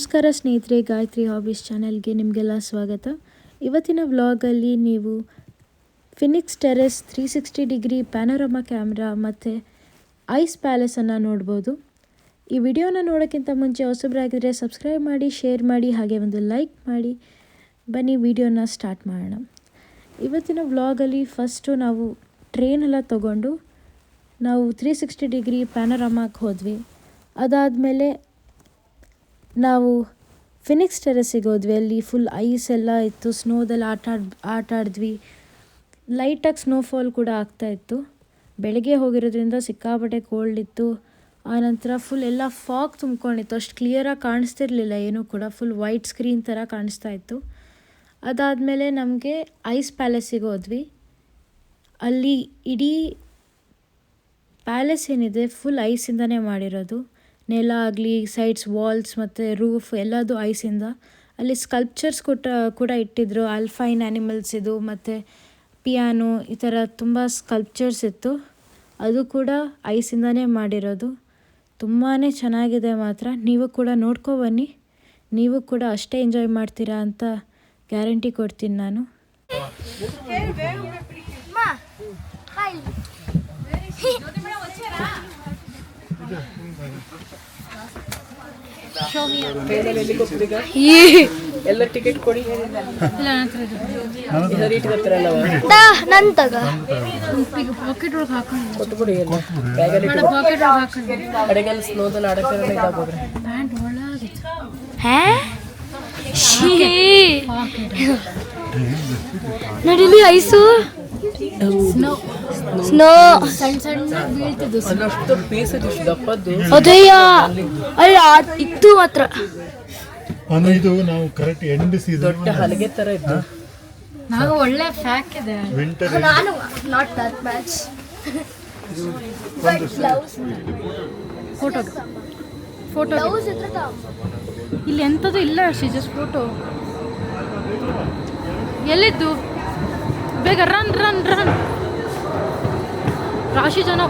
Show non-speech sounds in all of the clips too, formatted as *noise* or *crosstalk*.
ನಮಸ್ಕಾರ ಸ್ನೇಹಿತರೆ, ಗಾಯತ್ರಿ ಹಾಬೀಸ್ ಚಾನೆಲ್ಗೆ ನಿಮಗೆಲ್ಲ ಸ್ವಾಗತ. ಇವತ್ತಿನ ವ್ಲಾಗಲ್ಲಿ ನೀವು Phoenix terrace three sixty degree panorama camera ಮತ್ತು ಐಸ್ ಪ್ಯಾಲೇಸನ್ನು ನೋಡ್ಬೋದು. ಈ ವಿಡಿಯೋನ ನೋಡೋಕ್ಕಿಂತ ಮುಂಚೆ ಹೊಸಬ್ರಾಗಿದ್ರೆ ಸಬ್ಸ್ಕ್ರೈಬ್ ಮಾಡಿ, ಶೇರ್ ಮಾಡಿ, ಹಾಗೆ ಒಂದು ಲೈಕ್ ಮಾಡಿ. ಬನ್ನಿ, ವಿಡಿಯೋನ ಸ್ಟಾರ್ಟ್ ಮಾಡೋಣ. ಇವತ್ತಿನ ವ್ಲಾಗಲ್ಲಿ ಫಸ್ಟು ನಾವು ಟ್ರೈನೆಲ್ಲ ತೊಗೊಂಡು ನಾವು ತ್ರೀ ಸಿಕ್ಸ್ಟಿ ಡಿಗ್ರಿ ಪ್ಯಾನೋರಮಾಕ್ಕೆ ಹೋದ್ವಿ. ಅದಾದಮೇಲೆ ನಾವು ಫಿನಿಕ್ಸ್ ಟೆರೆಸಿಗೆ ಹೋದ್ವಿ. ಅಲ್ಲಿ ಫುಲ್ ಐಸ್ ಎಲ್ಲ ಇತ್ತು. ಸ್ನೋದಲ್ಲಿ ಆಟ ಆಡ್, ಆಟ ಆಡಿದ್ವಿ. ಲೈಟಾಗಿ ಸ್ನೋಫಾಲ್ ಕೂಡ ಆಗ್ತಾ ಇತ್ತು. ಬೆಳಗ್ಗೆ ಹೋಗಿರೋದ್ರಿಂದ ಸಿಕ್ಕಾಪಟ್ಟೆ ಕೋಲ್ಡ್ ಇತ್ತು. ಆನಂತರ ಫುಲ್ ಎಲ್ಲ ಫಾಗ್ ತುಂಬ್ಕೊಂಡಿತ್ತು. ಅಷ್ಟು ಕ್ಲಿಯರಾಗಿ ಕಾಣಿಸ್ತಿರ್ಲಿಲ್ಲ. ಏನೂ ಕೂಡ ಫುಲ್ ವೈಟ್ ಸ್ಕ್ರೀನ್ ಥರ ಕಾಣಿಸ್ತಾ ಇತ್ತು. ಅದಾದಮೇಲೆ ನಮಗೆ ಐಸ್ ಪ್ಯಾಲೇಸಿಗೆ ಹೋದ್ವಿ. ಅಲ್ಲಿ ಇಡೀ ಪ್ಯಾಲೇಸ್ ಏನಿದೆ ಫುಲ್ ಐಸಿಂದನೇ ಮಾಡಿರೋದು. ನೆಲ ಆಗಲಿ ಸೈಡ್ಸ್ ವಾಲ್ಸ್ ಮತ್ತು ರೂಫ್ ಎಲ್ಲದು ಐಸಿಂದ ಅಲ್ಲಿ ಸ್ಕಲ್ಪ್ಚರ್ಸ್ ಕೊಟ್ಟ ಕೂಡ ಇಟ್ಟಿದ್ರು. ಅಲ್ಫೈನ್ ಆ್ಯನಿಮಲ್ಸ್ ಇದು ಮತ್ತು ಪಿಯಾನೋ ಈ ಥರ ತುಂಬ ಸ್ಕಲ್ಪ್ಚರ್ಸ್ ಇತ್ತು. ಅದು ಕೂಡ ಐಸಿಂದನೇ ಮಾಡಿರೋದು. ತುಂಬಾ ಚೆನ್ನಾಗಿದೆ ಮಾತ್ರ. ನೀವು ಕೂಡ ನೋಡ್ಕೊ ಬನ್ನಿ. ನೀವು ಕೂಡ ಅಷ್ಟೇ ಎಂಜಾಯ್ ಮಾಡ್ತೀರಾ ಅಂತ ಗ್ಯಾರಂಟಿ ಕೊಡ್ತೀನಿ ನಾನು. *laughs* ಎಲ್ಲ ಟಿಕೆಟ್ ಕೊಡಿ. ನನ್ ತಗ. ಕೊಟ್ಬಿಡಿ ಎಲ್ಲ. ಬ್ಯಾಗಲ್ಲಿ ಕಡೆಗೆಲ್ಲ ಸ್ನೋದಲ್ಲಿ ಆಡಕ್ಕೆ ಇದಾಗೋದ್ರೆ ಹೇ? ನಡಿಲಿ ಐಸು. ಸ್ನೋ ಅಲ್ಲಷ್ಟು ಪೀಸ್ ಇತ್ತು ಇಷ್ಟು ದಪ್ಪದ್ದು. ಅದೇಯ? ಅಲ್ಲಿ ಇತ್ತು ಮಾತ್ರ. ಅಂದ್ರೆ ಇದು ನಾವು ಕರೆಕ್ಟ್ ಎಂಡ್ ಸೀಸನ್ ದೊಡ್ಡ ಹಲಗೆ ತರ ಇತ್ತು. ನಾವು ಒಳ್ಳೆ ಫ್ಯಾಕ್ ಇದೆ. ವಿಂಟರ್ ನಾನು not that much photo photo ಇಲ್ಲಿ ಎಂಥದ್ದು ಇಲ್ಲ ಜಸ್ಟ್ ಫೋಟೋ ಎಲ್ಲಿದ್ದು? ಬೇಗ ರನ್ ರನ್ ರನ್ ರಾಶಿ ಜನ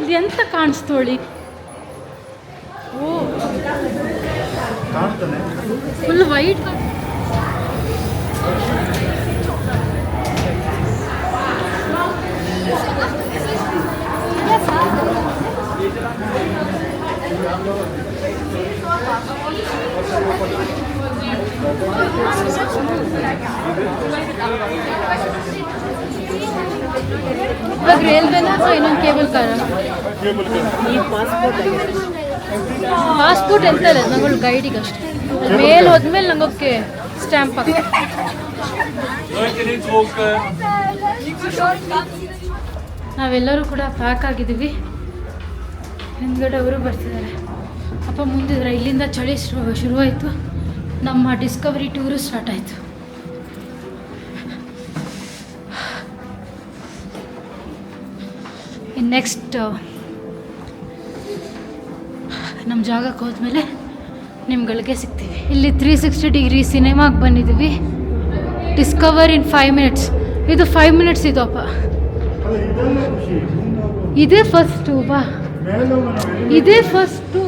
ಇದು ಎಂತ ಕಾಣಿಸ್ತೋಳಿ ಓ. ಫುಲ್ ವೈಟ್ ಇವಾಗ ರೈಲ್ವೆನ ಅಥವಾ ಇನ್ನೊಂದು ಕೇಬಲ್ ಕಾರ ಈ ಪಾಸ್ಪೋರ್ಟ್ ಪಾಸ್ಪೋರ್ಟ್ ಎಂತ ಇಲ್ಲ ನಂಗಳು ಗೈಡಿಗೆ ಅಷ್ಟೇ. ಮೇಲೆ ಹೋದ್ಮೇಲೆ ನಂಗೋಕೆ ಸ್ಟ್ಯಾಂಪ್ ನಾವೆಲ್ಲರೂ ಕೂಡ ಪ್ಯಾಕ್ ಆಗಿದ್ದೀವಿ. ಹಿಂದ್ಗಡೆ ಅವರು ಬರ್ತಿದ್ದಾರೆ. ಅಪ್ಪ ಮುಂದಿದ್ರೆ ಇಲ್ಲಿಂದ ಚಳಿ ಶುರು ಶುರುವಾಯಿತು. ನಮ್ಮ ಡಿಸ್ಕವರಿ ಟೂರು ಸ್ಟಾರ್ಟ್ ಆಯಿತು. ನೆಕ್ಸ್ಟ್ ನಮ್ಮ ಜಾಗಕ್ಕೆ ಹೋದ್ಮೇಲೆ ನಿಮ್ಗಳಿಗೆ ಸಿಗ್ತೀವಿ. ಇಲ್ಲಿ ತ್ರೀ ಸಿಕ್ಸ್ಟಿ ಡಿಗ್ರಿ ಸಿನಿಮಾಗೆ ಬಂದಿದ್ದೀವಿ. ಡಿಸ್ಕವರ್ ಇನ್ ಫೈವ್ ಮಿನಿಟ್ಸ್ ಇದು ಫೈವ್ ಮಿನಿಟ್ಸ್ ಇದು ಅಪ್ಪ. ಇದೇ ಫಸ್ಟು ಬಾ ಇದೇ ಫಸ್ಟು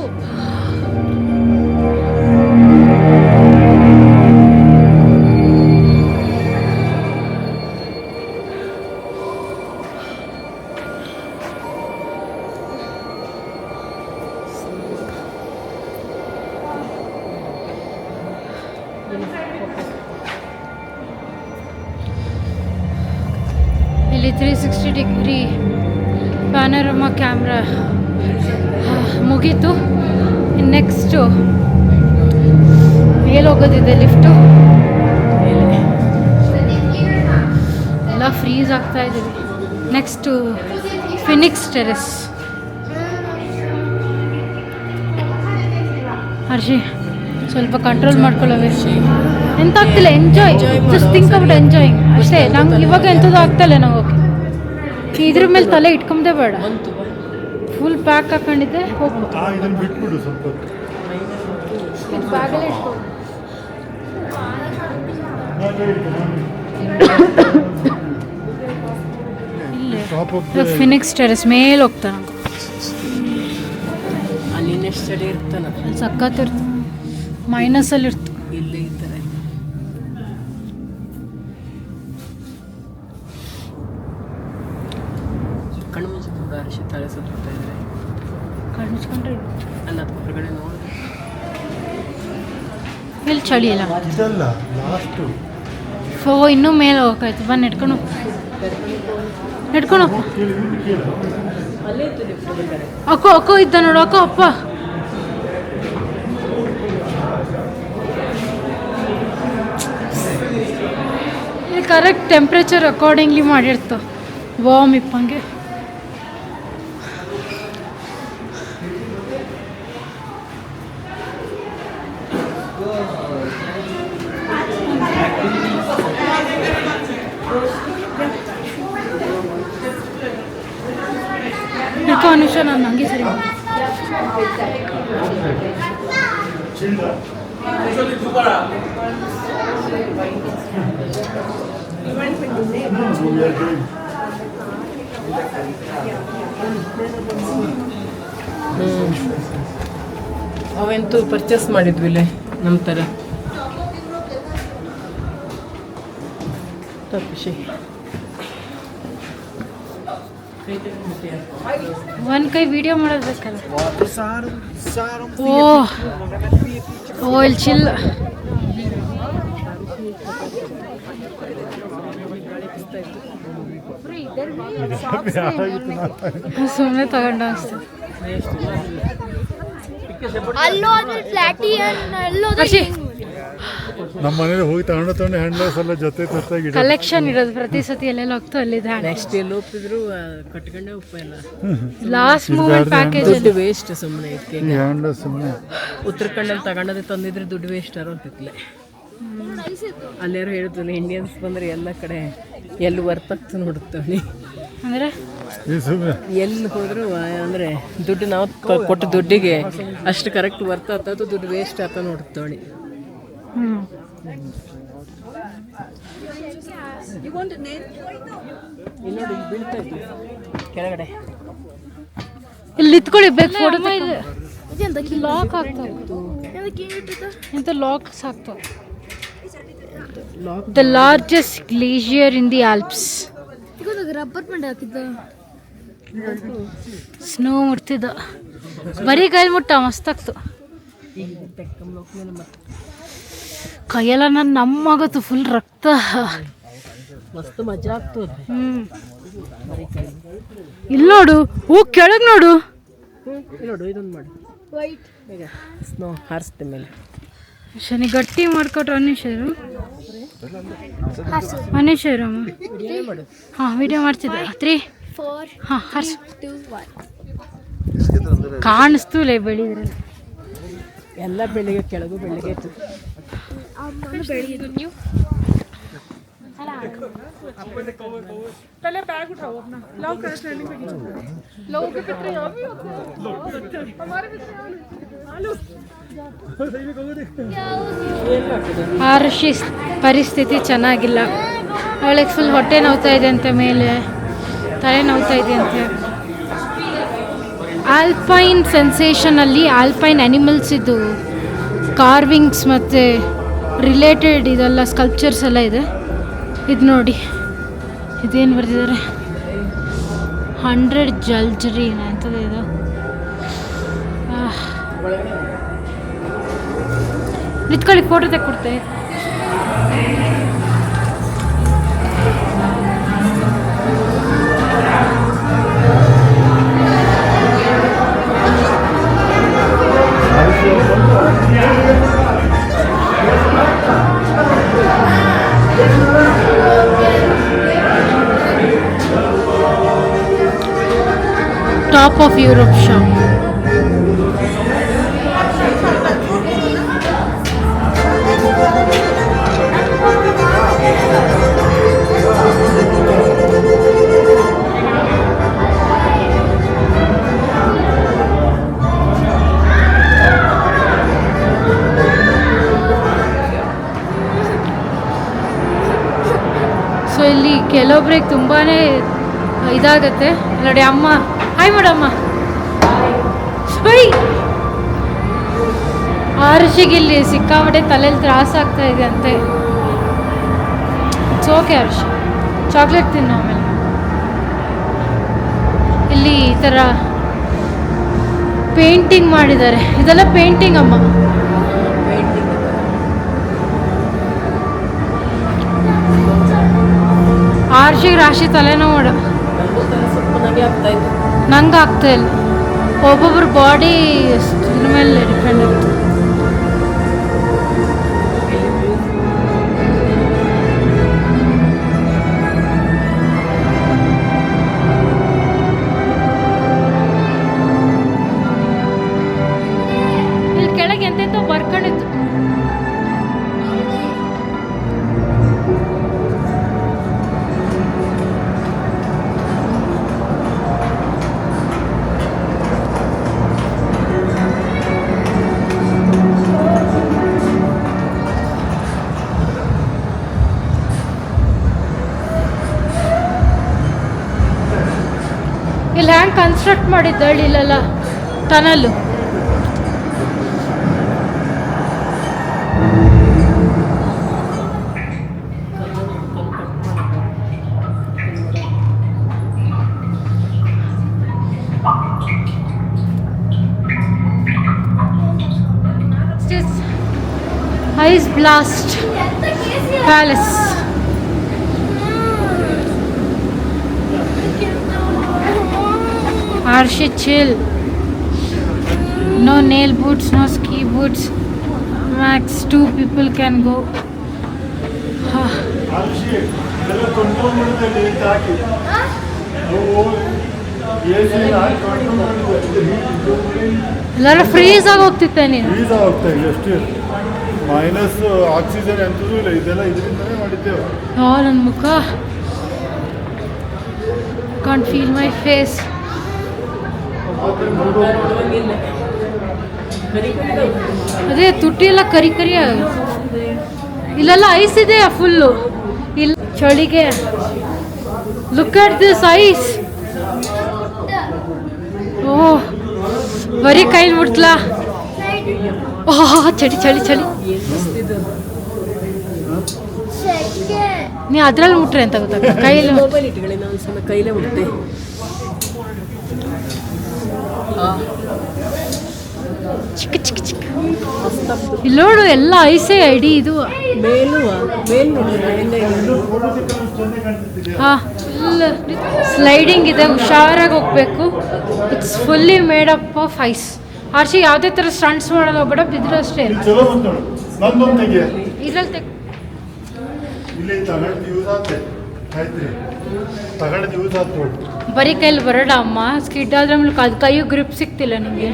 ಮುಗೀತು. ನೆಕ್ಸ್ಟು ಹೋಗೋದಿದೆ ಲಿಫ್ಟು ಎಲ್ಲ ಫ್ರೀಸ್ ಆಗ್ತಾ ಇದ್ದೀವಿ. ನೆಕ್ಸ್ಟು ಫಿನಿಕ್ಸ್ ಟೆರೆಸ್ ಹರ್ಷಿ, ಸ್ವಲ್ಪ ಕಂಟ್ರೋಲ್ ಮಾಡ್ಕೊಳ್ಳೋವೆ. ಎಂತ ಆಗ್ತಿಲ್ಲ? Enjoy just think about enjoying ಅಷ್ಟೇ, ನಂಗೆ ಇವಾಗ ಎಂಥದ್ದು ಆಗ್ತಾಯಿಲ್ಲ ನಾವು ಓಕೆ ಇದ್ರ ಮೇಲೆ ತಲೆ ಇಟ್ಕೊಂಬದೇ ಬೇಡ. ಫುಲ್ ಪ್ಯಾಕ್ ಹಾಕೊಂಡಿದ್ದೆ. ಹೋಗು ಆ ಇದನ್ನ ಬಿಟ್ಬಿಡು ಸ್ವಲ್ಪ. ಇದು ಬ್ಯಾಗಲ್ಲೇ ಇಟ್ಕೊ. ಫಿನಿಕ್ಸ್ ಟೆರೆಸ್ ಮೇಲೆ ಹೋಗ್ತಾನ. ಅಲ್ಲಿ ಇನ್ನೆಷ್ಟು ಚಳಿ ಇರ್ತಾನ. ಅಲ್ಲಿ ಇರ್ತ ಮೈನಸಲ್ಲಿ ಇರ್ತು ಚಳಿ ಇಲ್ಲ. ಇದಲ್ಲ ಲಾಸ್ಟು ಫೋ ಇನ್ನೂ ಮೇಲೆ ಹೋಗಾಯ್ತು ಬಂದು ನೆಡ್ಕೊಂಡು ನೆಡ್ಕೊಂಡು ಅಕ್ಕೋ ಅಕ್ಕೋ ಇದ್ದ ನೋಡು ಅಕ್ಕೋ ಅಪ್ಪ. ಇಲ್ಲಿ ಕರೆಕ್ಟ್ ಟೆಂಪ್ರೇಚರ್ ಅಕಾರ್ಡಿಂಗ್ಲಿ ಮಾಡಿರ್ತ. ವಾಮ್ ಇಪ್ಪಂಗೆ. ನಿಮಿಷ ನಾನು ಹಂಗೆ ಸರಿ ಅವಂತೂ ಪರ್ಚೇಸ್ ಮಾಡಿದ್ವಿ ಇಲ್ಲೇ ನಮ್ಮ ಥರ ಖುಷಿ ಒಂದು ಕೈ ವಿಡಿಯೋ ಮಾಡೋದು ಬೇಕಲ್ಲ ಓ ಓ ಇಲ್ಲಿ ಚಿಲ್ ಸುಮ್ಮನೆ ತಗೊಂಡು ಅನಿಸ್ತದೆ ಅಲ್ಲೋದ್ರೆ ಪ್ಲಾಟಿಯನ್ ಅಲ್ಲೋದ್ರೆ ಹರ್ಷಿ ನಮ್ಮ ಮನೇಲಿ ಹೋಗಿ ತಗೊಂಡು ತಗೊಂಡು ಹ್ಯಾಂಡ್ಲಸ್ ಎಲ್ಲ ಜೊತೆ ಜೊತೆಗೆ ಇಡೋದು. ಕಲೆಕ್ಷನ್ ಇರೋದು ಪ್ರತಿ ಸತಿ ಎಲ್ಲೆಲ್ಲ ಹೋಗ್ತು ಅಲ್ಲಿದೆ ನೆಕ್ಸ್ಟ್ ಎಲ್ಲಿ ಒಪ್ಪಿದ್ರು ಕಟ್ಕೊಂಡೇ ಉಪ್ಪ ಇಲ್ಲ ಲಾಸ್ಟ್ ಮೂಮೆಂಟ್ ಪ್ಯಾಕೇಜ್ ದುಡ್ಡು ವೇಸ್ಟ್ ಸುಮ್ಮನೆ ಇದಕ್ಕೆ ಈ ಸುಮ್ಮನೆ ಉತ್ತರ ಕನ್ನಡಲ್ಲಿ ತಗೊಂಡದೆ ತಂದಿದ್ರೆ ದುಡ್ಡು ವೇಸ್ಟ್ ಅರೋ ಅಂತಿತ್ಲೆ ಅಲ್ಲಾರು ಹೇಳ್ತಾನೆ ಇಂಡಿಯನ್ಸ್ ಬಂದ್ರೆ ಎಲ್ಲ ಕಡೆ ಎಲ್ಲಿ ವರ್ತಾಗ್ತು ನೋಡುತ್ತವಳಿ ಅಂದರೆ? ಈ ಸುಮ್ಮನೆ ಎಲ್ಲಿ ಹೋದ್ರು ಆ, ಅಂದ್ರೆ ದುಡ್ಡು ನಾವು ಕೊಟ್ಟ ದುಡ್ಡಿಗೆ ಅಷ್ಟು ಕರೆಕ್ಟ್ ವರ್ತ್ ಆತ ದುಡ್ಡು ವೇಸ್ಟ್ ಆತ ನೋಡುತ್ತವಳಿ ಹ್ಞೂ ಇತ್ತು ಕೆಳಗಡೆ. ಇಲ್ಲಿ ನಿಂತ್ಕೊಳ್ಳಿ ಬೇಕು ಫೋಟೋ ಲಾಕ್ ಆಗ್ತವೆ ಇಂಥ ಲಾಕ್ಸ್ ಆಗ್ತವೆ the largest glacier in the Alps rubber band ಹಾಕಿದ್ದ. ಸ್ನೋ ಮುಟ್ತಿದ್ದ. ಬರೀ ಕೈಲಿ ಮುಟ್ಟ ಮಸ್ತಾಗ್ತು ಕೈಯೆಲ್ಲ ನನ್ನ ನಮ್ಮಾಗತ್ತು ಫುಲ್ ರಕ್ತ. ಮಸ್ತ್ ಮಜಾ ಆಗ್ತದೆ. ಹ್ಞೂ ಇಲ್ಲಿ ನೋಡು ಹೂ ಕೆಳಗೆ ನೋಡು. ನೋಡು ಇದೊಂದು ಮಾಡು. ಸ್ನೋ ಹಾರಿಸ್ತೆ ಮೇಲೆ. ಶನಿ ಗಟ್ಟಿ ಮಾಡ್ಕೊಟ್ರು ಅನೀಶರು? ಅನೀಶರು ಹಾಂ ವಿಡಿಯೋ ಮಾಡ್ತಿದ್ದೆ. ತ್ರೀ ಫೋರ್ ಹಾಂ ಹರ್ಸ್. ಕಾಣಿಸ್ತು ಲೇ ಬೆಳಿದ್ರಲ್ಲಿ. ಎಲ್ಲ ಬೆಳಿಗ್ಗೆ ಕೆಳಗೂ ಬೆಳಿಗ್ಗೆ ಇತ್ತು ಬೆಳಿಗ್ಗೆ ನೀವು? ಆರುಷಿ ಪರಿಸ್ಥಿತಿ ಚೆನ್ನಾಗಿಲ್ಲ. ಅವಳಿಗೆ ಫುಲ್ ಹೊಟ್ಟೆ ನೋವ್ತಾ ಇದೆ ಅಂತೆ ಮೇಲೆ ತಲೆ ನೋವ್ತಾ ಇದೆ ಅಂತೆ. ಆಲ್ಪೈನ್ ಸೆನ್ಸೇಷನಲ್ಲಿ ಆಲ್ಪೈನ್ ಅನಿಮಲ್ಸ್ ಇದು. ಕಾರ್ವಿಂಗ್ಸ್ ಮತ್ತು ರಿಲೇಟೆಡ್ ಇದೆಲ್ಲ ಸ್ಕಲ್ಪ್ಚರ್ಸ್ ಎಲ್ಲ ಇದೆ. ಇದು ನೋಡಿ. ಇದೇನು ಬರ್ತಿದ್ದಾರೆ ಹಂಡ್ರೆಡ್ ಜಲ್ಜರಿ ಅಂತದ ಇದು. ನಿತ್ಕೊಳ್ಳಿ photo ತೆಕ್ಕೊಡ್ತೆ top of Europe shop so ಇಲ್ಲಿ ಕೆಲವೊಬ್ರಿಗೆ ತುಂಬಾ ಇದಾಗತ್ತೆ. ನೋಡಿ ಅಮ್ಮ ಹಾಯ್ ಮಾಡಮ್ಮ ಹರ್ಷಿಗೆ ಇಲ್ಲಿ ಸಿಕ್ಕಾಪಟ್ಟೆ ತಲೆಯಲ್ಲಿ ತ್ರಾಸ ಆಗ್ತಾ ಇದೆ ಅಂತೆ. ಓಕೆ ಹರ್ಷ ಚಾಕ್ಲೇಟ್ ತಿನ್ನು ಆಮೇಲೆ. ಇಲ್ಲಿ ಈ ಥರ ಪೇಂಟಿಂಗ್ ಮಾಡಿದ್ದಾರೆ. ಇದೆಲ್ಲ ಪೇಂಟಿಂಗ್ ಅಮ್ಮ. ಆರ್ಷಿಗೆ ರಾಶಿ ತಲೆನೋವು ನಗೆ ಆಗ್ತಾ ಇಲ್ಲ. ಒಬ್ಬೊಬ್ರ ಬಾಡಿ ಮೇಲೆ ಡಿಪೆಂಡ್ ಆಗುತ್ತೆ ಮಾಡಿದ್ದು ಹೇಳಿ ಇಲ್ಲೆಲ್ಲ tunnel ice blast palace Arshi chill. No nail boots, no ski boots. Max two people can go. Arshi ಇದೆಲ್ಲ ಕಂಟ್ರೋಲ್ ಮಾಡಿದೆ ಲೇಟ್ ಹಾಕಿ ನಾವು ಎ ಸಿ ಹಾಕಿ ಕಂಟ್ರೋಲ್ ಮಾಡಿದೆ ಎಲ್ಲರೂ ಫ್ರೀಸ್ ಆಗಿ ಹೋಗ್ತಿತ್ತೆ ನೀನು ಫ್ರೀಸ್ ಆಗ್ತಾ ಇದೆ ಎಷ್ಟು ಮೈನಸ್ ಆಕ್ಸಿಜನ್ ಎಂತದೂ ಇಲ್ಲ ಇದೆಲ್ಲ ಇದರಿಂದಲೇ ಮಾಡಿದ್ದೇವೆ ಹಾ ನನ್ನ ಮುಖ ಕಾಂಟ್ ಫೀಲ್ ಮೈ ಫೇಸ್ ಅದೇ ತುಟಿ ಎಲ್ಲ ಕರಿ ಕರಿ ಇಲ್ಲೆಲ್ಲ ಐಸ್ ಇದೆ ಫುಲ್ಲು ಇಲ್ಲ, ಚಳಿಗೆ. ಲುಕ್ ಅಟ್ ದಿಸ್ ಐಸ್ ಓ, ಬರೀ ಕೈಲಿ ಮುಟ್ಲಾ? ಓಹ್ ಚಳಿ ಚಳಿ ಚಳಿ. ನೀ ಅದ್ರಲ್ಲಿ ಮುಟ್ರೆ ಅಂತ ಗೊತ್ತಾಗ ಕೈಲಿ ಕೈಲೇ ಮುಟ್ತೆ ಚಿಕ್ಕ ಚಿಕ್ಕ ಚಿಕ್ಕ. ಇಲ್ಲಿ ನೋಡು ಎಲ್ಲ ಐಸೆ ಐಡಿ ಇದು. ಮೇಲೂ ಮೇಲ್ ನೋಡಿದ್ರೆ ಮೇಲೆ ಹಾ ಸ್ಲೈಡಿಂಗ್ ಇದೆ ಹುಷಾರಾಗಿ ಹೋಗ್ಬೇಕು. It's fully made up of ice Arshi ಯಾವುದೇ ಥರ ಸ್ಟಂಟ್ಸ್ ಮಾಡಲ್ಲ ಹೋಗ್ಬೇಡ ಬಿದ್ರು ಅಷ್ಟೇ ಇದ್ರಲ್ಲಿ ಬರೀ ಕೈಲಿ ಬರೋಣ ಅಮ್ಮ. ಸ್ಕಿಡ್ ಆದ್ರೆ ಆಮೇಲೆ ಅದು ಕೈಯು ಗ್ರಿಪ್ ಸಿಗ್ತಿಲ್ಲ ನಿಮಗೆ.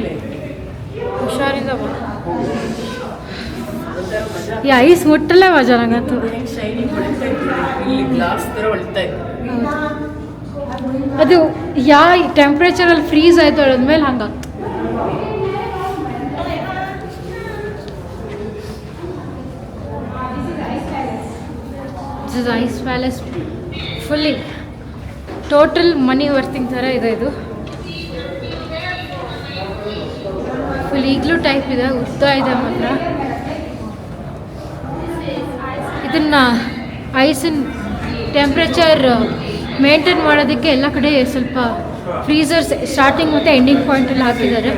ಹುಷಾರಿಂದ ಈ ಐಸ್ ಮುಟ್ಟಲ್ಲೇ ಮಜಾ ನಂಗಂತೂ ಅದು ಯಾ ಟೆಂಪ್ರೇಚರಲ್ಲಿ ಫ್ರೀಸ್ ಆಯ್ತು ಅದ್ಮೇಲೆ ಹಂಗಾಗ್ತು this ice palace fully total money worthing ಥರ ಇದೆ ಇದು. ಫುಲ್ ಈಗಲೂ ಟೈಪ್ ಇದೆ, ಉದ್ದ ಇದೆ ಮಾತ್ರ. ಇದನ್ನ ಐಸಿನ ಟೆಂಪ್ರೇಚರ್ ಮೇಂಟೈನ್ ಮಾಡೋದಕ್ಕೆ ಎಲ್ಲ ಕಡೆ ಸ್ವಲ್ಪ ಫ್ರೀಸರ್ಸ್ ಸ್ಟಾರ್ಟಿಂಗ್ ಮತ್ತು ಎಂಡಿಂಗ್ ಪಾಯಿಂಟಲ್ಲಿ ಹಾಕಿದ್ದಾರೆ.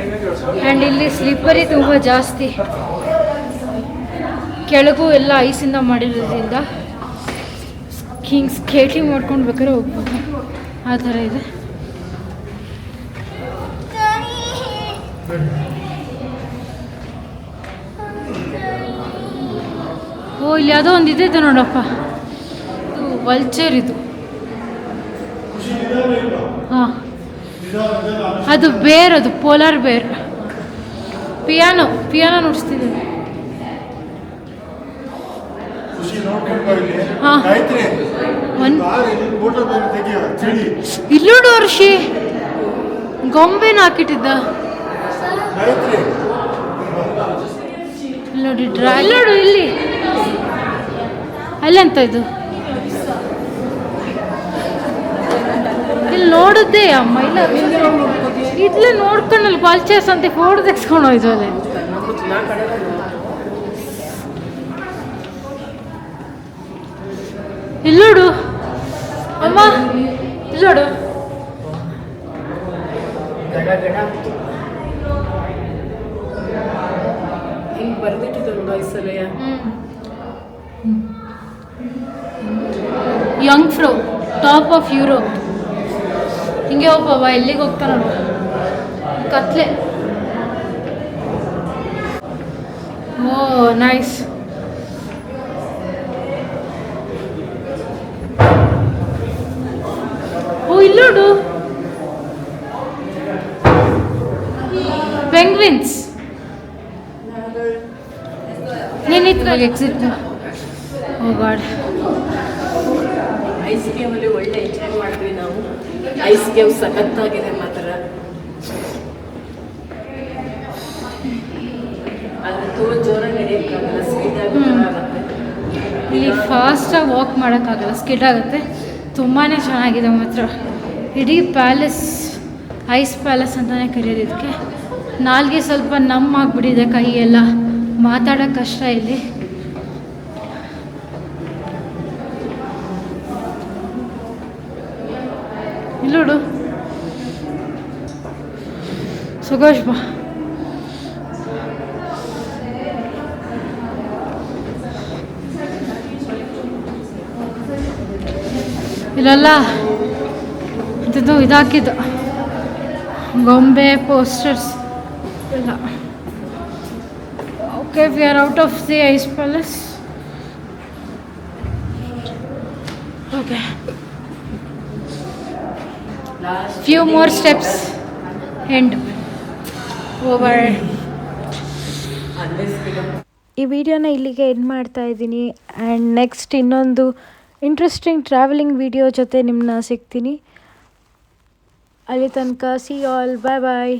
ಆ್ಯಂಡ್ ಇಲ್ಲಿ ಸ್ಲಿಪ್ಪರಿ ತುಂಬ ಜಾಸ್ತಿ. ಕೆಳಗೂ ಎಲ್ಲ ಐಸಿಂದ ಮಾಡಿರೋದ್ರಿಂದ. ಹಿಂಗೆ ಸ್ಕೇಟಿಂಗ್ ಮಾಡ್ಕೊಂಡು ಬೇಕಾದ್ರೆ ಹೋಗ್ಬೋದು. ಆ ಥರ ಇದೆ. ಓ, ಇಲ್ಲಿ ಯಾವುದೋ ಒಂದು ಇದೆ ನೋಡಪ್ಪ. ಇದು ವಲ್ಚರ್ ಇದು. ಹಾಂ. ಅದು ಬೇರ್ ಅದು ಪೋಲಾರ್ ಬೇರ್ ಪಿಯಾನೋ ಪಿಯಾನೋ ನುಡಿಸ್ತಿದ್ದಾರೆ ಖುಷಿ ನೋಡ್ಕೊಂಡು ಇಲ್ಲಿ ಹಾ. ಆಯ್ತ್ರಿ ಒಂದು ಕಾರ್ ಇಲ್ಲಿ ಫೋಟೋ ಬೇರೆ ತೆಗಿಯ ಚಳಿ ಇಲ್ಲೋಡು ವರ್ಷಿ ಗೊಂಬೆನ ಹಾಕಿಟ್ಟಿದ್ದ. ಇಲ್ಲಿ ನೋಡಿ ಡ್ರಾ ಇಲ್ಲೋಡು ಇಲ್ಲಿ. ಅಲ್ಲೆಂತ ಇದು? ಇಲ್ಲಿ ನೋಡಿದ್ದೆ ಅಮ್ಮ ಇಲ್ಲ ಇಲ್ಲೇ ನೋಡ್ಕೊಂಡು ಅಲ್ಲಿ ಪಲ್ಚರ್ಸ್ ಅಂತ ಫೋಟೋ ತೆಗ್ಸ್ಕೊಂಡು ಹೋಯ್ತು ಅಲ್ಲಿ. ಇಲ್ಲೋಡು ಅಮ್ಮ ಇಲ್ಲೋಡು ಹಿಂಗೆ Jungfrau top of Europe ಹಿಂಗೆ ಹೋಗ್ಬವ ಎಲ್ಲಿಗೆ ಹೋಗ್ತಾನ ಕತ್ಲೆ. ಓ ನೈಸ್ ಓ ಇಲ್ಲೋಡು ಪೆಂಗ್ವಿನ್ಸ್ ನೀನು ಇತ್ತು ಎಕ್ಸಿಟ್ ಓ ಗಾಡ್. ಐಸ್ ಕೇವಲ್ಲಿ ಒಳ್ಳೆ ಎಂಜಾಯ್ ಮಾಡಿದ್ವಿ ನಾವು. ಐಸ್ ಕೇವ್ ಸಖತ್ತಾಗಿದೆ ಮಾತ್ರ ಅದು ತುಂಬ ಜೋರಾಗಿ ನಡೆಯೋಕ್ಕಾಗಲ್ಲ ಸ್ಕಿಡ್ ಆಗುತ್ತೆ ಇಲ್ಲಿ ಫಾಸ್ಟಾಗಿ ವಾಕ್ ಮಾಡೋಕ್ಕಾಗಲ್ಲ ಸ್ಕಿಡ್ ಆಗುತ್ತೆ. ತುಂಬಾ ಚೆನ್ನಾಗಿದೆ ಮಾತ್ರ ಇಡೀ ಪ್ಯಾಲೇಸ್ ಐಸ್ ಪ್ಯಾಲೇಸ್ ಅಂತಲೇ ಕರೆಯೋದು ಇದಕ್ಕೆ. ನಾಲ್ಗೆ ಸ್ವಲ್ಪ ನಮ್ಮ ಆಗಿಬಿಟ್ಟಿದೆ ಕೈ ಎಲ್ಲ ಮಾತಾಡೋಕ್ಕೆ ಕಷ್ಟ ಇಲ್ಲಿ. ಇಲ್ಲೋಡು ಸುಗೋಷ್ ಬಾ. ಇಲ್ಲೆಲ್ಲ ಇದು ಇದಾಕಿದ್ದು. ಗೊಂಬೆ ಪೋಸ್ಟರ್ಸ್ ಇಲ್ಲ. Okay we are out of the Ice Palace. Okay few more steps end over ಈ ವಿಡಿಯೋನ ಇಲ್ಲಿಗೆ ಎಂಡ್ ಮಾಡ್ತಾ ಇದ್ದೀನಿ. ಆ್ಯಂಡ್ ನೆಕ್ಸ್ಟ್ ಇನ್ನೊಂದು ಇಂಟ್ರೆಸ್ಟಿಂಗ್ ಟ್ರಾವೆಲಿಂಗ್ ವಿಡಿಯೋ ಜೊತೆ ನಿಮ್ಮನ್ನ ಸಿಗ್ತೀನಿ. ಅಲ್ಲಿ ತನಕ ಸಿ ಆಲ್ ಬಾಯ್ ಬಾಯ್